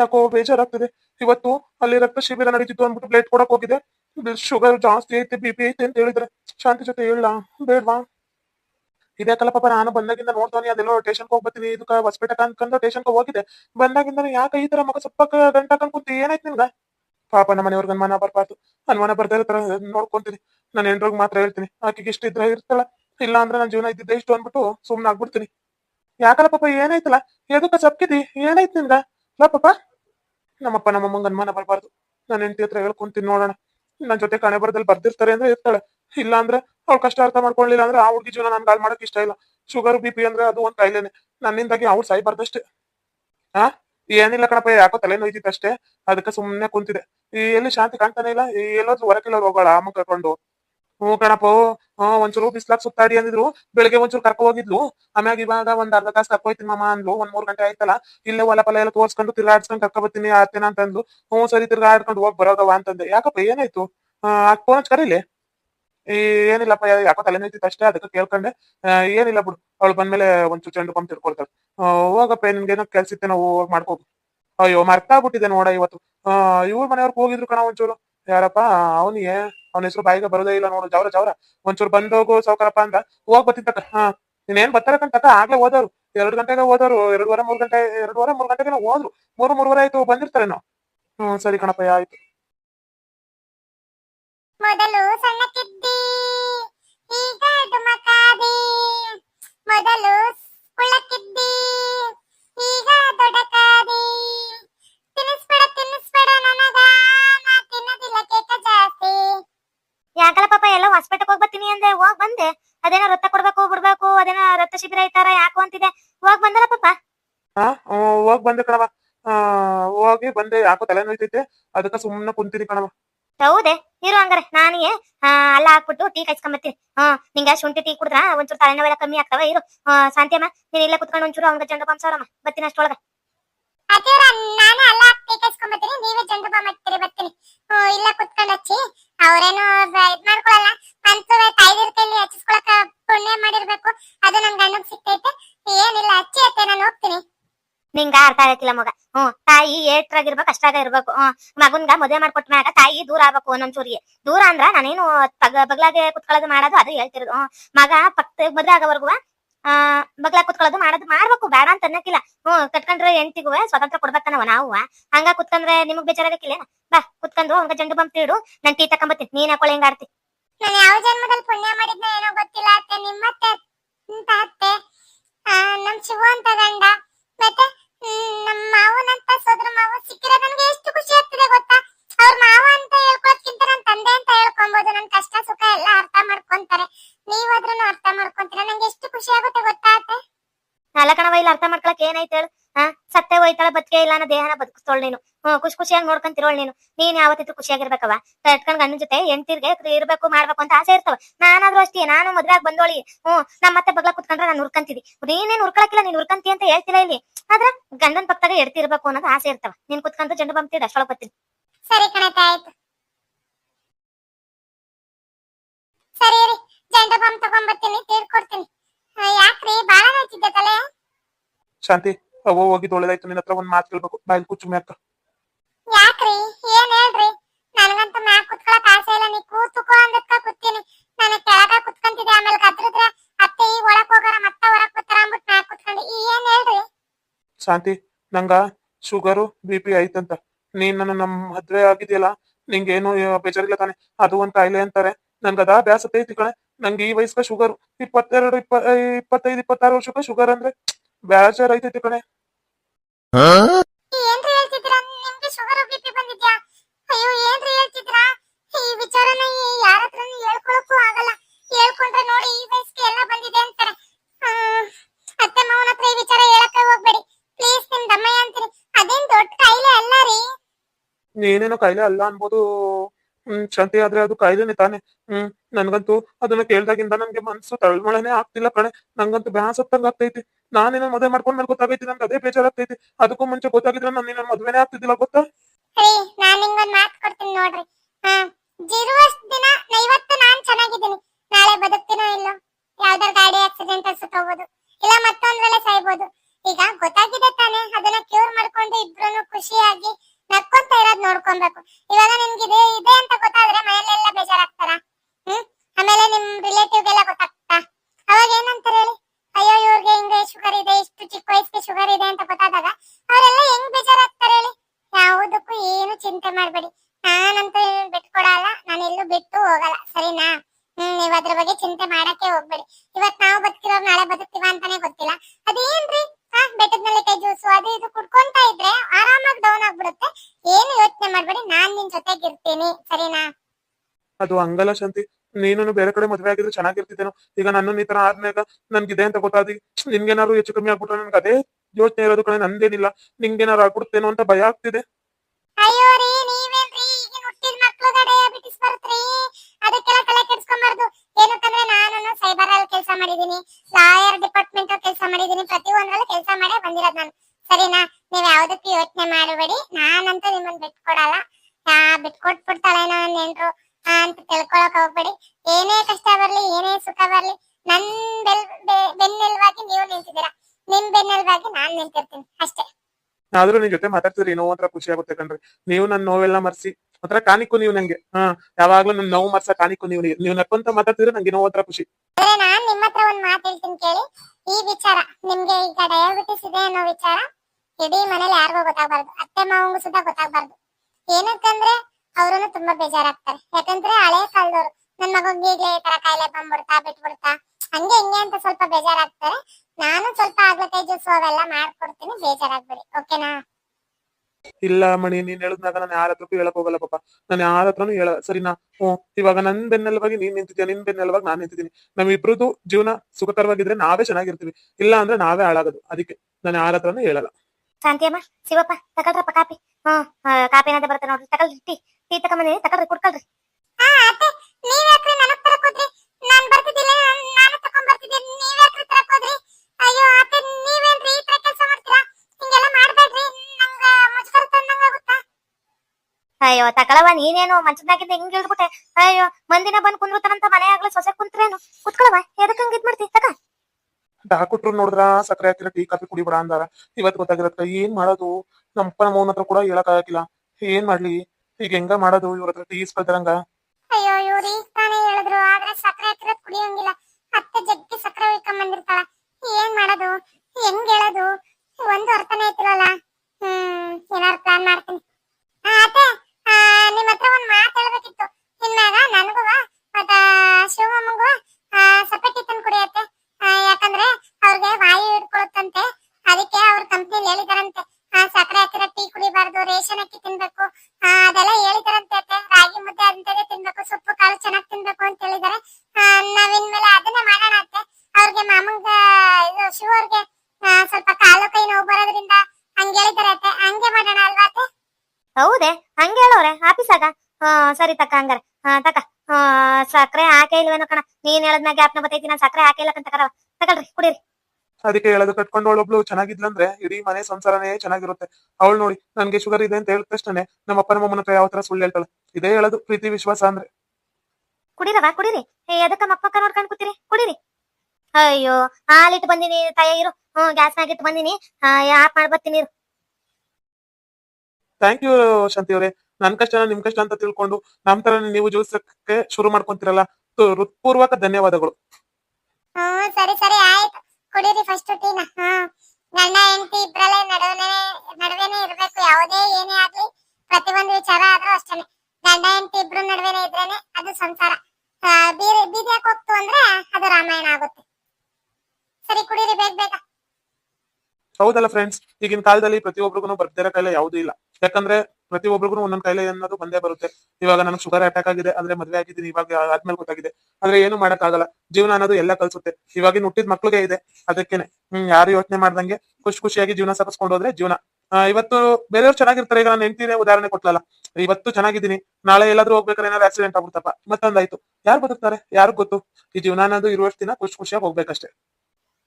ಯಾಕೋ ಬೇಜಾರಾಗ್ತದೆ. ಇವತ್ತು ಅಲ್ಲಿ ರಕ್ತ ಶಿಬಿರ ನಡೀತಿತ್ತು ಅಂದ್ಬಿಟ್ಟು ಬ್ಲಡ್ ಕೊಡಕ್ ಹೋಗಿದೆ ಶುಗರ್ ಜಾಸ್ತಿ ಐತೆ ಬಿ ಪಿ ಐತೆ ಅಂತ ಹೇಳಿದ್ರೆ. ಶಾಂತಿ ಜೊತೆ ಹೇಳ, ಬೇಡ್ವಾ? ಇದ್ಯಾಕಲ್ಲ ಪಾಪ, ನಾನು ಬಂದಾಗಿಂದ ನೋಡ್ತಾನೆ, ಅದೆಲ್ಲೋ ಟೇಷನ್ಗೆ ಹೋಗ್ಬತ್ತೀನಿ ಇದಕ್ಕೆ ಹಾಸ್ಪಿಟಲ್ ಅನ್ಕೊಂಡು ಟೇಷನ್ಗೆ ಹೋಗಿದೆ ಬಂದಾಗಿಂದ ಯಾಕೆ ಈ ತರ ಮಗ ಸ್ವಲ್ಪ ಗಂಟ ಕುಂತಿ? ಏನಾಯ್ತು ನಿನ್ಗ? ಪಾಪ, ನಮ್ಮ ಮನೆಯವ್ರಿಗೆ ಅನುಮಾನ ಬರ್ಬಾರ್ದು. ಅನುಮಾನ ಬರ್ದೇ ಇರೋ ತರ ನೋಡ್ಕೊಂತೀನಿ. ನಾನು ಹೆಂಡ್ರಿಗೆ ಮಾತ್ರ ಹೇಳ್ತೀನಿ. ಆಕೆಗೆ ಇಷ್ಟ ಇದ್ರೆ ಇರ್ತಾಳ. ಇಲ್ಲ ಅಂದ್ರೆ ನನ್ನ ಜೀವನ ಇದ್ದಿದ್ದೆ ಇಷ್ಟು ಅಂದ್ಬಿಟ್ಟು ಸುಮ್ಮನೆ ಆಗ್ಬಿಡ್ತೀನಿ. ಯಾಕಲ್ಲ ಪಾಪ, ಏನಾಯ್ತಲ್ಲ? ಎದಕ್ಕ ಸಪ್ಕಿದಿ ಏನಾಯ್ತು ನಿಂದ ಲಾ ಪಾಪ, ನಮ್ಮಪ್ಪ ನಮ್ಮಮ್ಮಂಗ ಅನುಮಾನ ಬರಬಾರ್ದು. ನನ್ನ ಹೆಂಡತಿ ಹತ್ರ ಹೇಳ್ಕೊಂತೀನಿ ನೋಡೋಣ. ನನ್ನ ಜೊತೆ ಕಣೆ ಬರದಲ್ಲಿ ಬರ್ದಿರ್ತಾರೆ ಅಂದ್ರೆ ಇರ್ತಾಳೆ. ಇಲ್ಲ ಅಂದ್ರೆ ಅವ್ಳು ಕಷ್ಟ ಅರ್ಥ ಮಾಡ್ಕೊಳ್ಳಿಲ್ಲ ಅಂದ್ರೆ ಆ ಹುಡುಗಿ ಜೀವನ ನನ್ಗೆ ಹಾಳು ಮಾಡಕ್ ಇಷ್ಟ ಇಲ್ಲ. ಶುಗರ್ ಬಿ ಪಿ ಅಂದ್ರೆ ಅದು ಒಂದ್ ಕಾಯಿಲೆನೆ. ನನ್ನಿಂದಾಗಿ ಅವ್ಳು ಸಾಯ್ಬಾರ್ದಷ್ಟೇ ಆ? ಏನಿಲ್ಲ ಕಣಪ್ಪ, ಯಾಕೋ ತಲೆ ನೋಯ್ತಿತ್ತು ಅಷ್ಟೇ ಅದಕ್ಕೆ ಸುಮ್ನೆ ಕುಂತಿದೆ ಎಲ್ಲಿ ಶಾಂತಿ ಕಾಣ್ತಾನೆ ಇಲ್ಲ? ಎಲ್ಲೋದ್ರು ಹೊರಕಿಲ್ಲ ಹೋಗೋಳ ಅಮ್ಮ ಕರ್ಕೊಂಡು ಹ್ಞೂ ಕಣಪ್ಪ. ಹ್ಞೂ ಒಂಚೂರು ಬಿಸ್ಲಾಕ್ ಸುತ್ತಾಡಿ ಅಂದಿದ್ರು. ಬೆಳಗ್ಗೆ ಒಂಚೂರು ಕರ್ಕೊ ಹೋಗಿದ್ಲು. ಆಮ್ಯಾಗ ಇವಾಗ ಒಂದ್ ಅರ್ಧ ತಾಸು ಕರ್ಕೊ ಹೋಯ್ತೀನಿ ಮಾಮ ಅಂದ್ಲು. ಒಂದ್ ಮೂರ್ ಗಂಟೆ ಆಯ್ತಲ್ಲ. ಇಲ್ಲೇ ಹೊಲ ಪಲ ಎಲ್ಲ ತೋರ್ಸ್ಕೊಂಡು ತಿರ್ಗಾಡ್ಸ್ಕೊಂಡ್ ಕರ್ಕೊ ಬರ್ತೀನಿ ಆತೇನ ಅಂತಂದು ಹ್ಞೂ, ಸರಿ ತಿರ್ಗಾಡ್ಕೊಂಡು ಹೋಗ್ ಬರೋದವ ಅಂತಂದೆ. ಯಾಕಪ್ಪ, ಏನಾಯ್ತು? ಫೋನ್ ಹಚ್ ಕರೀಲಿ? ಏನಿಲ್ಲಪ್ಪ ಯಾಕೋ ತಲೆ ನೋಯ್ತಿತ್ತು ಅಷ್ಟೇ, ಅದಕ್ಕೆ ಕೇಳ್ಕೊಂಡೆ. ಏನಿಲ್ಲ ಬಿಡು. ಅವಳು ಬಂದ್ಮೇಲೆ ಒಂಚೂರು ಚೆಂಡು ಪಂಪ್ ತಿಳ್ಕೊಳ್ತಾಳೆ ಹೋಗಪ್ಪ ನಿನ್ಗೇನೋ ಕೆಲ್ಸ ಇತ್ತೇನೋ, ಹೋಗ್ ಮಾಡ್ಕೋದು ಅಯ್ಯೋ ಮರ್ತಾ ಬಿಟ್ಟಿದೆ ನೋಡ ಇವತ್ತು. ಇವ್ರ ಮನೆಯವ್ರಿಗೆ ಹೋಗಿದ್ರು ಕಣ ಒಂಚೂರು. ಯಾರಪ್ಪ? ಅವನಿಗೆ? ಅವನ ಹೆಸರು ಬಾಯಿಗೆ ಬರೋದೇ ಇಲ್ಲ ನೋಡು. ಜವರ ಜವರ. ಒಂಚೂರು ಬಂದೋಗು ಸೌಕರಪ್ಪ ಅಂತ. ಹೋಗ್ ಬತ್ತಿತ್ತಕ್ಕ ಹಾ. ನೀನೇನ್ ಬರ್ತಾರಕ್ಕಂತ ತಕ್ಕ? ಆಗ್ಲೇ ಹೋದವ್ರು. ಎರಡು ಗಂಟೆಗೆ ಹೋದವ್ರು. ಎರಡುವರೆ, ಮೂರ್ ಗಂಟೆ, ಎರಡುವರೆ, ಮೂರ್ ಗಂಟೆಗೆ ಹೋದ್ರು. ಮೂರು, ಮೂರುವರೆ ಆಯ್ತು, ಬಂದಿರ್ತಾರೇನೋ? ಹ್ಮ್ ಸರಿ ಕಣಪ್ಪ, ಆಯ್ತು. ಮೊದಲು ಸಣ್ಣಕ್ಕಿದ್ದಿ, ಈಗ ಮೊದಲು ಅಂದೆ ಹೋಗ್ ಬಂದೆ. ಅದೇನೋ ರಕ್ತ ಕೊಡ್ಬೇಕು ಬಿಡ್ಬೇಕು ಅದೇನೋ ರಕ್ತ ಶಿಬಿರ ಐತಾರ ಯಾಕೋ ಅಂತಿದೆ. ಹೋಗ್ ಬಂದಲ್ಲ ಪಾಪ? ಹಾ ಹೋಗ್ ಬಂದೆ ಕಣವ ಹೋಗಿ ಬಂದೆ ಯಾಕೋ ತಲೆ ನೋಯ್ತೈತೆ. ಅದಕ್ಕೆ ಸುಮ್ಮನೆ ಕುಂತೀನಿ ಕಣವ ಹೌದೇ? ಇರು ಹಂಗಾರೆ ನಾನಿಗೆ ಅಲ್ಲ ಹಾಕ್ಬಿಟ್ಟು ಟೀ ಕಾಯ್ಸ್ಕೊಂಬತ್ತೀನಿ ಹಾ ನಿಂಗ ಶುಂಠಿ ಟೀ ಕುಡ್ದ್ರ? ಒಂಚೂರು ತಲೆನೋವೆಲ್ಲ ಕಮ್ಮಿ ಆಗ್ತಾವ ಇರು. ಶಾಂತಿಯಮ್ಮ ನೀನ್ ಇಲ್ಲೇ ಕುತ್ಕೊಂಡು ಒಂಚೂರು ಅವಂಗ ಜಂಡ ಬಂಸವ್ರಮ್ಮ ಬತ್ತಿನ ಬರ್ತೀನಿ ಅಷ್ಟೊಳಗ ನಾನು ಅಲ್ಲ ಟೀ ಬರ್ತೀನಿ ನೀವೇ ಜಂಡು ಬಾಂಬ್ ಮಾಡ್ತೀರಿ ಬರ್ತೀನಿ. ಇಲ್ಲ ಕುತ್ಕೊಂಡು ಹಚ್ಚಿ, ಅವ್ರೇನು ಇದ್ ಮಾಡ್ಕೊಳಲ್ಲ. ಅಂತೂ ತಾಯ್ದಿರ್ ಕೈಲಿ ಹಚ್ಚಿಸ್ಕೊಳಕ ಪುಣ್ಯ ಮಾಡಿರ್ಬೇಕು. ಅದು ನನ್ ಗಂಡಗ್ ಸಿಕ್ತೈತೆ ಏನಿಲ್ಲ, ಹಚ್ಚಿ ಅತ್ತೆ, ನಾನು ಹೋಗ್ತೀನಿ. ನಿಂಗ ಅರ್ಥ ಆಗಕ್ಕಿಲ್ಲ ಮಗ. ಹ್ಮ್ ತಾಯಿ ಏಟ್ರಾಗಿರ್ಬೇಕು ಅಷ್ಟಾಗ ಇರ್ಬೇಕು ಹ್ಮ್ ಮಗನ್ಗ ಮದುವೆ ಮಾಡ್ಕೊಟ್ಟ ಮ್ಯಾಗ ತಾಯಿ ದೂರ ಆಗ್ಬೇಕು ಒಂದೊಂಚೂರಿಗೆ. ದೂರ ಅಂದ್ರ ನಾನೇನು ಬಗ್ಲಾಗೆ ಕುತ್ಕೊಳ್ಳೋದು ಮಾಡೋದು, ಅದು ಹೇಳ್ತಿರೋದು. ಹ್ಮ್ ಮಗ ಪಕ್ಕ ಮದ್ವೆ ಆಗೋವರ್ಗು ಆ ಬಗ್ಲಾಗ ಕುತ್ಕೊಳ್ಳೋದು ಮಾಡೋದು ಮಾಡ್ಬೇಕು, ಬೇಡ ಅಂತ ಅನ್ನಕ್ಕಿಲ್ಲ. ಹ್ಮ್ ಕಟ್ಕೊಂಡ್ರೆ ಹೆಂಡತಿಗೂ ಸ್ವತಂತ್ರ ಕೊಡ್ಬೇಕನವ ನಾವು ಹಂಗ ಕುತ್ಕೊಂಡ್ರೆ ನಿಮಗ್ ಬೇಜಾರಾಗಕ್ಕಿಲ್ಲ ಬಾ, ಕುತ್ಕೊಂಡು, ಹಂಗ ಜಂಡು ಬಂಪ್ ಇಡು ನನ್ ಟೀ ತಕೊಂಬತ್ತೀನಿ ನೀನ್ ಹಾಕೊಳ್ಳಿ ಹೆಂಗ ಆಡ್ತಿ. ನಾನು ಯಾವ ಜನ್ಮದಲ್ಲಿ ಪುಣ್ಯ ಮಾಡಿದ್ನ ಏನೋ ಗೊತ್ತಿಲ್ಲ ಅತ್ತೆ, ನಿಮ್ಮತ್ತೆ ಅಂತ ಅತ್ತೆ ನಮ್ ಶಿವ ಅಂತ ಗಂಡ, ಮತ್ತೆ ನಮ್ಮ ಮಾವನಂತ ಸೋದರ ಮಾವ ಸಿಕ್ಕಿರೋ ಏನೈತೆ ಹೇಳು? ಹಾ ಸತ್ತೆ ಹೋಯ್ತಾಳ, ಬದುಕೆ ಇಲ್ಲ ದೇಹನ ಬದುಕಿಸ್ತೋಳ್ ನೀನು. ಹ್ಮ್, ಖುಷಿ ಖುಷಿಯಾಗಿ ನೋಡ್ಕೊಂತಿರೋಳ್ ನೀನು. ನೀನ್ ಯಾವತ್ತಿದ್ರು ಖುಷಿಯಾಗಿರ್ಬೇಕವ ಕಟ್ಕೊಂಡ್ ಗಂಡನ ಜೊತೆ ಹೆಂಡ್ತಿರ್ಗೆ ಇರ್ಬೇಕು, ಮಾಡ್ಬೇಕು ಅಂತ ಆಸೆ ಇರ್ತವ. ನಾನಾದ್ರೂ ಅಷ್ಟೇ, ನಾನು ಮದ್ವೆ ಬಂದೋಳಿ. ಹ್ಮ್ ನಮ್ಮ ಮತ್ತೆ ಬಗ್ಲ ಕುತ್ಕೊಂಡ್ರೆ ನಾನು ಉರ್ಕಂತಿದಿ ನೀನೇನ್ ಉರ್ಕೊಳಕಿಲ್ಲ ನೀನ್ ಉರ್ಕಂತಿ ಅಂತ ಹೇಳ್ತಿಲ್ಲ ಇಲ್ಲಿ. ಆದ್ರ ಗಂಡನ್ ಪಕ್ಕದಾಗ ಎಡ್ತಿರ್ಬೇಕು ಅನ್ನೋದು ಆಸೆ ಇರ್ತವ. ನೀನ್ ಕುತ್ಕೊಂಡು ಜಂಡು ಬಂಬ್ತಿದ್ ಅಷ್ಟೊಳಗ್ ಬರ್ತೀನಿ. ಸರಿ ಕಣತ ಆಯ್ತು. ಸರಿ ರೀ ಜಂಡು ಬಾಂಬ್ ತಗೊಂಡ್ಬರ್ತೀನಿ ತೀರ್ಕೊಡ್ತೀನಿ ಯಾಕ್ರಿ? ಬಾಳ ನೋಯ್ತಿದ್ದೆ ತಲೆ? ಶಾಂತಿ ಅವ ಹೋಗಿದ್ದು ಒಳ್ಳೇದಾಯ್ತು. ನಿನ್ನ ಹತ್ರ ಒಂದ್ ಮಾತು ಕೇಳ್ಬೇಕು. ಬಾಯಲ್ಲಿ ಕುಚ್ಚು ಮ್ಯಾಕ ಯಾಕ್ರಿ? ಏನ್ ಹೇಳ್ರಿ ನನಗಂತ ಮ್ಯಾಕ್ ಕುತ್ಕೊಳಕ್ ಆಸೆ ಇಲ್ಲ. ನೀ ಕೂತ್ಕೋ ಅಂದಕ್ಕ ಕೂತೀನಿ. ನಾನು ಕೆಳಗ ಕುತ್ಕೊಂತಿದ್ದೆ. ಆಮೇಲೆ ಗದ್ರಿದ್ರೆ ಅತ್ತೆ ಈಗ ಒಳಕ್ ಹೋಗಾರ ಮತ್ತೆ ಹೊರಗ್ ಕೂತಾರ ಅಂದ್ಬಿಟ್ಟು ಮ್ಯಾಕ್ ಕುತ್ಕೊಂಡಿ. ಏನ್ ಹೇಳ್ರಿ ಶಾಂತಿ ನಂಗ ಶುಗರು ಬಿ ಪಿ ಐತಂತ. ನೀನ್ ನನ್ನ ನಮ್ ಮದ್ವೆ ಆಗಿದೆಯಲ್ಲ ನಿಂಗೇನು ಬೇಜಾರಿಲ್ಲ ತಾನೆ. ಅದು ಒಂದ್ ಕಾಯಿಲೆ ಅಂತಾರೆ. ನಂಗ ಅದ ಬ್ಯಾಸತ್ ಐತಿ ಕಣೆ. ನಂಗೆ ಈ ವಯಸ್ಸಿಗೆ ಶುಗರ್ ಇಪ್ಪತ್ತೆರಡು ಇಪ್ಪ ಇಪ್ಪತ್ತೈದು ಇಪ್ಪತ್ತಾರು ವರ್ಷಕ್ಕೆ ಶುಗರ್ ಅಂದ್ರೆ ಬೇಜಾರ್ ಐತೈತಿ ಕಣೆ ಏನ್ರಿ ಹೇಳ್ತಿದ್ರ ನಿಮ್ಗೆ ಶುಗರ್ ಬಿಪಿ ಬಂದಿದ್ಯಾ? ಅಯ್ಯೋ ಏನ್ರಿ ಹೇಳ್ತಿದ್ದೀರಾ? ಈ ವಿಚಾರನ ಯಾರ ಹತ್ರನೂ ಹೇಳ್ಕೊಳಕ್ಕೂ ಆಗಲ್ಲ. ಹೇಳ್ಕೊಂಡ್ರೆ ನೋಡಿ ಈ ವಯಸ್ಸಿಗೆ ಎಲ್ಲ ಬಂದಿದೆ ಅಂತಾರೆ. ಆ, ಅತ್ತೆ ಮಾವನ ಹತ್ರ ಈ ವಿಚಾರ ಹೇಳಕ್ಕೆ ಹೋಗ್ಬೇಡಿ. ಪ್ಲೀಸ್ ನಿಮ್ ದಮ್ಮಯ್ಯ ಅಂತೀನಿ. ಅದೇನ್ ದೊಡ್ಡ ಕಾಯಿಲೆ ಅಲ್ಲ ರೀ? ನೀನೇನೋ ಕಾಯಿಲೆ ಅಲ್ಲ ಅನ್ಬೋದು ಹ್ಮ್, ಶಾಂತಿ ಆದ್ರೆ ಅದು ಕಾಯಿಲೆನೆ ತಾನೆ. ಹ್ಮ್, ನನ್ಗಂತೂ ಅದನ್ನ ಕೇಳ್ದಾಗಿಂದ ನನ್ಗೆ ಮನ್ಸು ತಳ್ಮೊಳೆನೆ ಆಗ್ತಿಲ್ಲ ಕಣೆ. ನಂಗಂತೂ ಬ್ಯಾಸತ್ತಂಗ ಆಗ್ತೈತಿ. ನಾನೇನೋ ಮದುವೆ ಮಾಡ್ಕೊಂಡ್ಮೇಲೆ ಗೊತ್ತಾಗೈತಿ, ನಂಗೆ ಅದೇ ಬೇಜಾರಾಗ್ತೈತಿ. ಅದಕ್ಕೂ ಮುಂಚೆ ಗೊತ್ತಾಗಿದ್ರೆ ನಾನು ನಿನ್ನ ಮದ್ವೆನೇ ಆಗ್ತಿದ್ದಿಲ್ಲ, ಗೊತ್ತಾ? ನಾನ್ ನಿಮ್ಗೊಂದ್ ಮಾತು ಕೊಡ್ತೀನಿ ನೋಡ್ರಿ. ಹಾ ಇರುವಷ್ಟ್ ದಿನ ಇವತ್ತು ನಾನ್ ಚೆನ್ನಾಗಿದ್ದೀನಿ. ನಾಳೆ ಬದುಕ್ತೀನೋ ಇಲ್ಲೋ? ಯಾವ್ದಾರ ಗಾಡಿ ಆಕ್ಸಿಡೆಂಟ್ ಸತ್ತೋಗೋದು ಇಲ್ಲ ಮತ್ತೊಂದ್ರಲ್ಲೇ ಸಾಯ್ಬೋದು. ಈಗ ಗೊತ್ತಾಗಿದೆ ತಾನೆ, ಅದನ್ನ ಕ್ಯೂರ್ ಮಾಡ್ಕೊಂಡು ಇಬ್ರು ಖುಷಿಯಾಗಿ ನಕ್ಕೊಂತ ಇರೋದ್ ನೋಡ್ಕೊಬೇಕು. ಚಿಕ್ಕ ವಯಸ್ಸಿಗೆ ಶುಗರ್ ಇದೆ ಅಂತ ಗೊತ್ತಾದಾಗ ಅವರೆಲ್ಲ ಹೆಂಗ್ ಬೇಜಾರಾಗ್ತಾರೆ ಹೇಳಿ? ಯಾವುದಕ್ಕೂ ಏನು ಚಿಂತೆ ಮಾಡ್ಬೇಡಿ. ನಾನಂತೂ ಬಿಟ್ಕೊಡಲ್ಲ, ನಾನು ಎಲ್ಲೂ ಬಿಟ್ಟು ಹೋಗಲ್ಲ, ಸರಿನಾ? ಹ್ಮ್, ನೀವ್ ಅದ್ರ ಬಗ್ಗೆ ಚಿಂತೆ ಮಾಡಕ್ಕೆ ಹೋಗ್ಬೇಡಿ. ಇವತ್ ನಾವು ಬದುಕಿರೋ ನಾಳೆ ಬದುಕ್ತೀವ ಅಂತಾನೆ ಗೊತ್ತಿಲ್ಲ. ಅದೇನ್ರಿ? ಹಾ ಬೆಟ್ಟದ್ನಲ್ಲಿ ಕೈ ಜ್ಯೂಸು ಅದು ಇದು ಕುಡ್ಕೊಂತ ಇದ್ರೆ ಆರಾಮಾಗಿ ಡೌನ್ ಆಗ್ಬಿಡುತ್ತೆ. ಏನು ಯೋಚನೆ ಮಾಡ್ಬೇಡಿ, ನಾನ್ ನಿನ್ ಜೊತೆಗಿರ್ತೀನಿ, ಸರಿನಾ? ಅದು ಹಂಗಲ್ಲ ಶಾಂತಿ. ನೀನು ಬೇರೆ ಕಡೆ ಮದ್ವೆ ಆಗಿದ್ರೆ ಚೆನ್ನಾಗಿರ್ತಿದ್ದೇನೋ. ಈಗ ನನ್ನ ಈ ತರ ಆದ್ಮೇಲೆ ಇದೆ ಅಂತ ಗೊತ್ತಾದಿ ನಿನ್ಗೇನಾದ್ರು ಹೆಚ್ಚು ಕಮ್ಮಿ ಆಗ್ಬಿಟ್ರೆ ನನ್ಗೆ ಅದೇ ಯೋಚನೆ ಇರೋದು ಕಡೆ ನಂದೇನಿಲ್ಲ. ನಿಂಗೇನಾರು ಆಗ್ಬಿಡ್ತೇನೋ ಅಂತ ಭಯ ಆಗ್ತಿದೆ. ಕೆಲಸ ಲಾಯರ್ ಡಿಪಾರ್ಟ್ಮೆಂಟ್ ಕೆಲಸ ಕೆಲಸ ಬಂದಿರೋದು ನಾನು. ಸರಿನಾ? ಯೋಚನೆ ಮಾಡಬೇಡಿ. ನಾನಂತೂ ನಿಮ್ಮನ್ನ ಬಿಟ್ಕೊಡಲ್ಲ. ಬಿಟ್ಕೊಟ್ಬಿಡ್ತಾಳೆ ನನ್ನ ನೆಂಟ್ರು ಅಂತ ತಿಳ್ಕೊಳಕ್ ಹೋಗ್ಬೇಡಿ. ಏನೇ ಕಷ್ಟ ಬರ್ಲಿ ಏನೇ ಸುಖ ಬರ್ಲಿ ನನ್ ಬೆಲ್ ಬೆನ್ನೆಲ್ವಾಗಿ ನೀವು ನಿಂತಿದ್ದೀರಾ. ನಿಮ್ ಬೆನ್ನೆಲ್ವಾಗಿ ನಾನ್ ನಿಂತಿರ್ತೀನಿ. ಅಷ್ಟೇ. ಆದ್ರೂ ನಿನ್ ಜೊತೆ ಮಾತಾಡ್ತಿದ್ರೆ ಏನೋ ಒಂಥರ ಖುಷಿ ಆಗುತ್ತೆ ಕಣ್ರಿ. ನೀವು ನನ್ನ ನೋವೆಲ್ಲ ಮರ್ಸಿ. ಒಂಥರ ಕಾಣಿಕು ನೀವು ನಂಗೆ. ಹಾ ಯಾವಾಗ್ಲೂ ನನ್ ನೋವು ಮರ್ಸ ಕಾಣಿಕು ನೀವು ನೀವು ನಕ್ಕೊಂತ ಮಾತಾಡ್ತಿದ್ರೆ ನಂಗೆ ಏನೋ ಒಂಥರ ಖುಷಿ. ನಾನ್ ನಿಮ್ಮ ಹತ್ರ ಒಂದ್ ಮಾತು ಹೇಳ್ತೀನಿ ಕೇಳಿ. ಈ ವಿಚಾರ ನಿಮ್ಗೆ ಈಗ ಡಯಾಬಿಟಿಸ್ ಇದೆ ಅನ್ನೋ ವಿಚಾರ ಇಡೀ ಮನೇಲಿ ಯಾರಿಗೂ ಗೊತ್ತಾಗ್ಬಾರ್ದು. ಅತ್ತೆ ಮಾವಂಗೂ ಸುತ್ತ ಗೊತ್ತಾಗ್ಬಾರ್ದು. ಏನಕ್ಕಂದ್ರೆ ಅವ್ರೂ ತುಂಬಾ ಬೇಜಾರಾಗ್ತಾರೆ. ಯಾಕಂದ್ರೆ ಹಳೆ ಕಾಲದವರು ನನ್ ಮಗಂಗೆ ಈಗಲೇ ಈ ತರ ಕಾಯಿಲೆ ಬಂದ್ಬಿಡ್ತಾ ಬಿಟ್ಬಿಡ್ತಾ ಹಂಗೆ ಹಿಂಗೆ ಅಂತ ಸ್ವಲ್ಪ ಬೇಜಾರಾಗ್ತಾರೆ. ನಾನು ಸ್ವಲ್ಪ ಆಗ್ಲಕೈ ಜ್ಯೂಸ್ ಅವೆಲ್ಲ ಮಾಡ್ಕೊಡ್ತೀನಿ ಬೇಜಾರಾಗ್ಬೇಡಿ ಓಕೆನಾ ಇಲ್ಲ ಮಣಿ ನೀನ್ ಹೇಳಿದ್ನಾಗ ನಾನು ಯಾರ ಹತ್ರಕ್ಕೂ ಹೇಳಕ್ ಹೋಗಲ್ಲ ಪಾಪ. ನಾನು ಯಾರ ಹತ್ರನೂ ಹೇಳ ಸರಿನಾ? ಹ್ಮ್ ಇವಾಗ ನನ್ ಬೆನ್ನೆಲುವಾಗಿ ನೀನ್ ನಿಂತಿದ್ಯಾ? ನಿನ್ ಬೆನ್ನೆಲುವಾಗಿ ನಾನ್ ನಿಂತಿದ್ದೀನಿ. ನಮ್ಮಿಬ್ರದ್ದು ಜೀವನ ಸುಖಕರವಾಗಿದ್ರೆ ನಾವೇ ಚೆನ್ನಾಗಿರ್ತೀವಿ. ಇಲ್ಲ ಅಂದ್ರೆ ನಾವೇ ಹಾಳಾಗೋದು. ಅದಕ್ಕೆ ನಾನು ಯಾರ ಹತ್ರನು ಹೇಳಲ್ಲ. ಶಾಂತಿಯಮ್ಮ ಶಿವಪ್ಪ ತಗೊಳ್ರಪ್ಪ ಕಾಪಿ. ಹ್ಮ್ ಕಾಪಿ ಏನಾದ್ರೆ ಬರುತ್ತೆ ನೋಡ್ರಿ. ತಕೊಳ್ರಿ ಟೀ ತಕೊಂಬಂದಿನಿ ತಕೊಳ್ರಿ ಕುಡ್ಕೊಳ್ರಿ. ಅಯ್ಯೋ ತಕಳವ ನೀನೇನು ಮಂಚದಾಗಿಂದ ಹಿಂಗ್ ಇಳ್ದ್ಬಿಟ್ಟೆ. ಅಯ್ಯೋ ಮಂದಿನ ಬಂದ್ ಕುಂದ್ರತಾರಂತ ಮನೆ ಆಗ್ಲೇ ಸೊಸೆ ಕುಂತ್ರೇನು? ಕುತ್ಕೊಳವ ಎದಕ್ ಹಂಗ್ ಇದ್ ಮಾಡ್ತಿ ತಕ? ಡಾಕ್ಟ್ರು ನೋಡಿದ್ರ ಸಕ್ಕರೆ ಹಾಕಿರ ಟೀ ಕಾಫಿ ಕುಡಿಬೇಡ ಅಂದಾರ. ಇವತ್ ಗೊತ್ತಾಗಿರತ್ತ ಏನ್ ಮಾಡೋದು? ನಮ್ಮಪ್ಪ ನಮ್ಮ ಹತ್ರ ಕೂಡ ಹೇಳಕ್ ಆಗಿಲ್ಲ ಏನ್ ಮಾಡ್ಲಿ? ಈಗ ಹೆಂಗ ಮಾಡೋದು ಇವ್ರ ಹತ್ರ ಟೀ ಇಸ್ಕೊಳ್ತಾರಂಗ ಅಯ್ಯೋ, ಇವ್ರು ಈಗ ತಾನೇ ಹೇಳಿದ್ರು, ಆದ್ರೆ ಸಕ್ಕರೆ ಹಾಕಿರೋದ್ ಕುಡಿಯಂಗಿಲ್ಲ. ಅತ್ತೆ ಜಗ್ಗಿ ಸಕ್ಕರೆ ಒಯ್ಕೊಂಡ್ ಬಂದಿರ್ತಾಳ. ಸಕ್ಕರೆ ಹಾಕಿರೋ ಟೀ ಕುಡಿಬಾರ್ದು, ರೇಷನ್ ಅಕ್ಕಿ ತಿನ್ಬೇಕು. ಅದೆಲ್ಲ ಹೇಳಿದಾರಂತೆ ರಾಗಿ ಮುದ್ದೆ ಅಂತದೇ ತಿನ್ಬೇಕು, ಸೊಪ್ಪು ಕಾಳು ಚೆನ್ನಾಗಿ ತಿನ್ಬೇಕು ಅಂತ ಹೇಳಿದಾರೆ. ನಾವಿನ್ಮೇಲೆ ಅದನ್ನೇ ಮಾಡೋಣ ಅಂತೆ. ಅವ್ರಿಗೆ ಮಾಮಂಗ ಇದು ಶಿವ ಸ್ವಲ್ಪ ಕಾಲು ಕೈ ನೋವು ಬರೋದ್ರಿಂದ ಹಂಗೆ ಹೇಳಿದಾರೆ ಅತ್ತೆ ಹಂಗೆ ಮಾಡೋಣ ಅಲ್ವಾ ಅತ್ತೆ? ಹೌದೇ, ಹಂಗ ಹೇಳೋರೆ ಆಫೀಸಾಗ? ಸರಿ ತಕ್ಕ ಹಂಗಾರೆ. ತಕ್ಕ. ಸಕ್ಕರೆ ಹಾಕೇ ಇಲ್ವೇನೋ ಕಣ. ನೀನ್ ಹೇಳದ್ಮ್ಯಾಗ ಜ್ಞಾಪನ ಬರ್ತೈತಿ ನಾನ್ ಸಕ್ಕರೆ ಹಾಕೇ ಇಲ್ಲ ಅಂತ ತಗೊಳ್ರಿ, ಕುಡೀರಿ. ಅದಕ್ಕೆ ಹೇಳೋದು ಕಟ್ಕೊಂಡವಳೊಬ್ಳು ಚೆನ್ನಾಗಿದ್ಲಂದ್ರೆ ಇಡೀ ಮನೆ ಸಂಸಾರನೇ ಚೆನ್ನಾಗಿರುತ್ತೆ. ಅವಳು ನೋಡಿ ನನ್ಗೆ ಶುಗರ್ ಇದೆ ಅಂತ ಹೇಳಿದ ತಕ್ಷಣ ನಮ್ಮ ಅಪ್ಪ ನಮ್ಮ ಅಮ್ಮನ ಹತ್ರ ಯಾವ ತರ ಸುಳ್ಳು ಹೇಳ್ತಾಳೆ? ಇದೇ ಹೇಳೋದು ಪ್ರೀತಿ ವಿಶ್ವಾಸ ಅಂದ್ರೆ. ಕುಡಿರವ ಕುಡಿರಿ ಏ ಎದಕ್ಕ ಮಕ್ಕಕ್ಕ ನೋಡ್ಕೊಂಡ್ ಕುಡಿರಿ ಕುಡೀರಿ ಅಯ್ಯೋ ಹಾಲಿಟ್ಟು ಬಂದಿನಿ ತಾಯ ಇರು. ಹ್ಮ್ ಗ್ಯಾಸ್ನಾಗ ಇಟ್ಟು ಬಂದಿನಿ. ಆಫ್ ಮಾಡಿ ಬರ್ತೀನಿ ಇರು. ಥ್ಯಾಂಕ್ ಯು ಶಾಂತಿ ಅವರೇ. ನನ್ ಕಷ್ಟ ನಿಮ್ ಕಷ್ಟ ಅಂತ ತಿಳ್ಕೊಂಡು ನಮ್ ತರ ನೀವು ಜೀವಿಸಕ್ಕೆ ಶುರು ಮಾಡ್ಕೊಂತಿರಲ್ಲ? ಹೃತ್ಪೂರ್ವಕ ಧನ್ಯವಾದಗಳು. ಹ್ಮ್ ಸರಿ ಸರಿ ಆಯ್ತು. ಕುಡೀರಿ ಫಸ್ಟ್ ಟೀನ ಹಾ ಗಂಡ ಹೆಂಡತಿ ಇಬ್ರಲ್ಲೇ ನಡುವೆ ನಡುವೆನೆ ಇರ್ಬೇಕು. ಯಾವುದೇ ಏನೇ ಆಗ್ಲಿ ಪ್ರತಿಯೊಂದು ವಿಚಾರ ಆದ್ರೂ ಅಷ್ಟೇನೆ. ಗಂಡ ಹೆಂಡತಿ ಇಬ್ರು ನಡುವೆನೆ ಇದ್ರೇನೆ ಅದು ಸಂಸಾರ. ಬೀದಿ ಬೀದಿಯಾಕ್ ಹೋಗ್ತು ಅಂದ್ರೆ ಅದು ರಾಮಾಯಣ ಆಗುತ್ತೆ. ಸರಿ, ಕುಡೀರಿ, ಬೇಗ ಬೇಗ. ಹೌದಲ್ಲ ಫ್ರೆಂಡ್ಸ್ ಈಗಿನ ಕಾಲದಲ್ಲಿ ಪ್ರತಿಯೊಬ್ಬರಿಗೂ ಬರ್ತಿರೋ ಕಾಯಿಲೆ ಯಾವುದೂ ಇಲ್ಲ. ಯಾಕಂದ್ರೆ ಪ್ರತಿಯೊಬ್ಬರಿಗೂ ಒಂದೊಂದ್ ಕಾಯಿಲೆ ಅನ್ನೋದು ಬಂದೇ ಬರುತ್ತೆ. ಇವಾಗ ನನಗೆ ಶುಗರ್ ಅಟ್ಯಾಕ್ ಆಗಿದೆ ಅಂದ್ರೆ ಮದ್ವೆ ಆಗಿದ್ದೀನಿ, ಇವಾಗ ಆದ್ಮೇಲೆ ಗೊತ್ತಾಗಿದೆ. ಆದ್ರೆ ಏನು ಮಾಡಕ್ಕಾಗಲ್ಲ. ಜೀವನ ಅನ್ನೋದು ಎಲ್ಲ ಕಲ್ಸುತ್ತೆ. ಇವಾಗಿನ ಹುಟ್ಟಿದ ಮಕ್ಳಿಗೆ ಇದೆ. ಅದಕ್ಕೇನೆ. ಹ್ಮ್, ಯಾರು ಯೋಚನೆ ಮಾಡ್ದಂಗೆ ಖುಷಿ ಖುಷಿಯಾಗಿ ಜೀವನ ಸಾಗಿಸ್ಕೊಂಡು ಹೋದ್ರೆ ಜೀವನ. ಇವತ್ತು ಬೇರೆಯವ್ರು ಚೆನ್ನಾಗಿರ್ತಾರೆ. ಈಗ ನಾನು ಹೆಂಡತಿನೇ ಉದಾಹರಣೆ ಕೊಟ್ಲಲ್ಲ. ಇವತ್ತು ಚೆನ್ನಾಗಿದ್ದೀನಿ. ನಾಳೆ ಎಲ್ಲಾದ್ರೂ ಹೋಗ್ಬೇಕಾದ್ರೆ ಏನಾದ್ರು ಆಕ್ಸಿಡೆಂಟ್ ಆಗ್ಬಿಡ್ತಪ್ಪ. ಮತ್ತೊಂದಾಯ್ತು. ಯಾರು ಬದುಕ್ತಾರೆ? ಯಾರು ಗೊತ್ತು? ಈ ಜೀವನ ಅನ್ನೋದು ಇರುವಷ್ಟು ದಿನ ಖುಷಿ ಖುಷಿಯಾಗಿ ಹೋಗ್ಬೇಕಷ್ಟೇ.